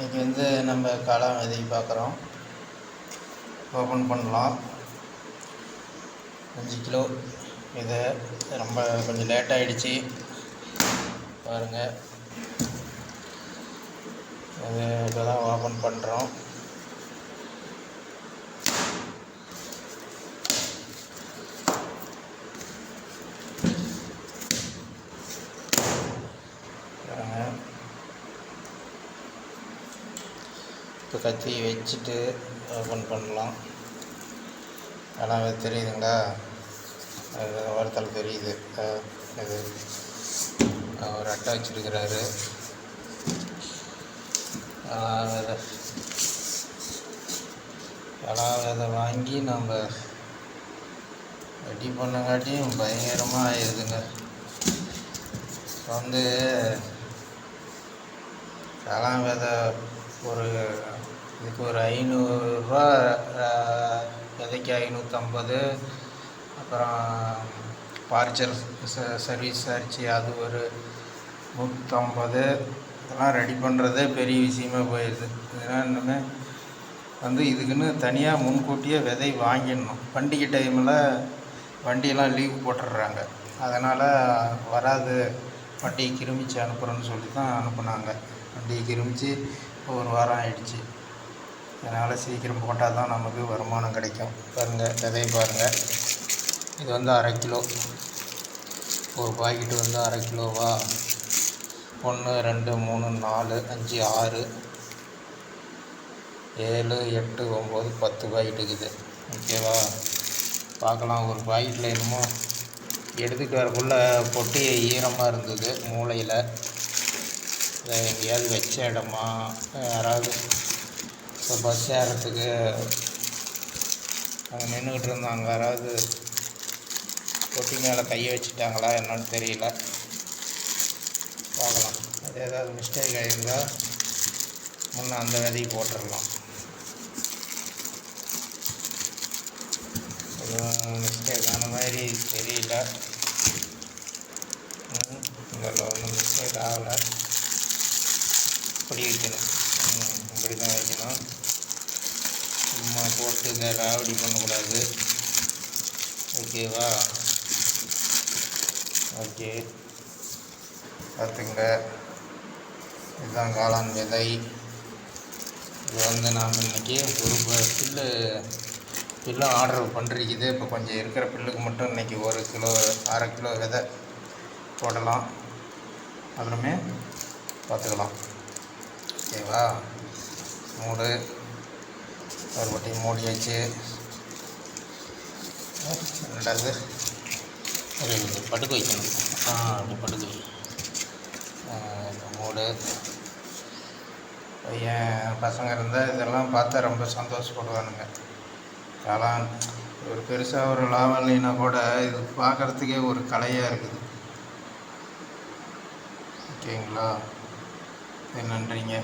இன்றைக்கி வந்து நம்ம காளான் விதை பார்க்குறோம். ஓப்பன் பண்ணலாம். அஞ்சு கிலோ. இதை ரொம்ப கொஞ்சம் லேட் ஆகிடுச்சி பாருங்கள் இது இப்போ தான் ஓப்பன் பண்ணுறோம் பாருங்கள் இப்போ கத்தி வச்சுட்டு ஓப்பன் பண்ணலாம். ஆனால் அது தெரியுதுங்களா? அது தெரியுது. இது அவர் அட்டை வச்சுருக்கிறாரு. ஆனால் விதை வாங்கி நம்ம ரெடி பண்ணங்காட்டியும் பயங்கரமாக ஆயிடுதுங்க இப்போ வந்து கலாம் விதை ஒரு இதுக்கு ஒரு ஐநூறுரூவா விதைக்கு ஐநூற்றம்பது அப்புறம் பார்ச்சர் ச சர்வீஸ் சார்ஜி அது ஒரு நூற்றம்பது இதெல்லாம் ரெடி பண்ணுறதே பெரிய விஷயமா போயிடுது இதெல்லாம் இன்னுமே வந்து இதுக்குன்னு தனியாக முன்கூட்டியே விதை வாங்கிடணும். பண்டிகை டைமில் வண்டியெல்லாம் லீவ் போட்டுடுறாங்க. அதனால் வராது. வண்டியை கிருமிச்சு அனுப்புகிறோன்னு சொல்லி தான் அனுப்புனாங்க. வண்டியை கிருமிச்சு ஒரு வாரம் ஆயிடுச்சு. அதனால் சீக்கிரம் போட்டால் தான் நமக்கு வருமானம் கிடைக்கும். பாருங்கள் விதையை பாருங்கள் இது வந்து அரை கிலோ. ஒரு பாக்கெட்டு வந்து அரை கிலோவா? ஒன்று ரெண்டு மூணு நாலு அஞ்சு ஆறு. ஏழு எட்டு ஒம்பது பத்து பாக்கெட் இருக்குது. ஓகேவா? பார்க்கலாம் ஒரு பாக்கெட்டில் என்னமோ எடுத்துகிட்டு வரக்குள்ளே பொட்டி ஈரமாக இருந்தது மூளையில். இல்லை எங்கேயாவது வச்ச இடமா? யாராவது இப்போ பஸ் ஏறத்துக்கு அங்கே நின்றுக்கிட்டு இருந்தாங்க. யாராவது பொட்டி மேலே கையை வச்சுட்டாங்களா என்னன்னு தெரியல. பார்க்கலாம். அது ஏதாவது மிஸ்டேக் ஆகியிருந்தால் முன்னே அந்த விதையை போட்டுடலாம். மிஸ்டேக் ஆன மாதிரி தெரியல. ம், ஒன்றும் மிஸ்டேக் ஆகலை. இப்படி வைக்கணும் இப்படி தான் வைக்கணும். சும்மா போட்டு ராவடி பண்ணக்கூடாது. ஓகேவா? ஓகே. பார்த்துங்க. இதுதான் காளான் விதை. இது வந்து நாம் இன்றைக்கி ஒரு பில்லு பில்லு ஆர்டர் பண்ணிருக்குது இப்போ கொஞ்சம் இருக்கிற பில்லுக்கு மட்டும் இன்றைக்கி ஒரு கிலோ அரை கிலோ விதை போடலாம். அப்புறமே பார்த்துக்கலாம். ஓகேவா? மூடு. ஒரு வட்டி மூடியாச்சு ரெண்டாவது. ஒரு படுக்க வைக்கணும். ஆ. அப்படி படுக்க வை ஆ, இப்ப மூடு. பையன் பசங்க இருந்தால் இதெல்லாம் பார்த்தா ரொம்ப சந்தோஷப்படுவானுங்க. காளான். ஒரு பெருசாக ஒரு லாபம் இல்லைன்னா கூட இது பார்க்குறதுக்கே ஒரு கலையாக இருக்குது. ஓகேங்களா? நன்றிங்க.